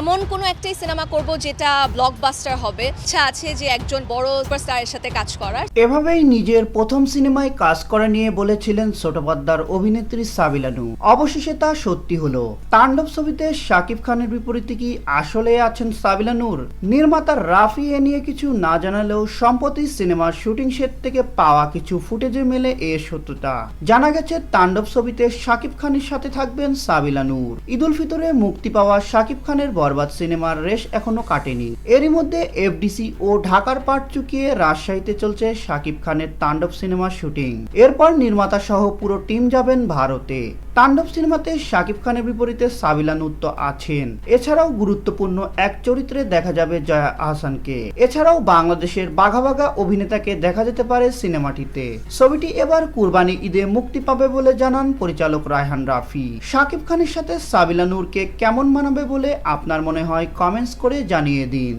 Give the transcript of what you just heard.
এমন কোনো একটাই সিনেমা করব যেটা ব্লকবাস্টার হবে। ইচ্ছা আছে যে একজন বড় সুপারস্টারের সাথে কাজ করার। এভাবেই নিজের প্রথম সিনেমায় কাজ করা নিয়ে বলেছিলেন ছোটপদ্মার অভিনেত্রী সাবিলানু। অবশেষে তা সত্যি হলো। তাণ্ডব ছবিতে শাকিব খানের বিপরীতে কি আসলে আছেন সাবিলানুর? নির্মাতা রাফি এ নিয়ে কিছু না জানালেও সম্প্রতি সিনেমার শুটিং সেট থেকে পাওয়া কিছু ফুটেজে মেলে এ সত্যতা। জানা গেছে, তাণ্ডব ছবিতে শাকিব খানের সাথে থাকবেন সাবিলানুর। ঈদুল ফিতরে মুক্তি পাওয়া শাকিব খানের বরবাদ সিনেমার রেশ এখনও কাটেনি। এরই মধ্যে এফডিসি ও ঢাকার পাট চুকিয়ে রাজশাহীতে চলছে শাকিব খানের তাণ্ডব সিনেমার শুটিং। এরপর নির্মাতা সহ পুরো টিম যাবেন ভারতে। তাণ্ডব সিনেমাতে শাকিব খানের বিপরীতে সাবিলা নুত্ত আছেন। এছাড়াও গুরুত্বপূর্ণ এক চরিত্রে দেখা যাবে জয়া আহসানকে। এছাড়াও বাংলাদেশের বাঘা বাঘা অভিনেতাকে দেখা যেতে পারে সিনেমাটিতে। ছবিটি এবার কুরবানি ঈদে মুক্তি পাবে বলে জানান পরিচালক রায়হান রাফি। শাকিব খানের সাথে সাবিলা নূরকে কেমন মানাবে বলে আপনার মনে হয় কমেন্টস করে জানিয়ে দিন।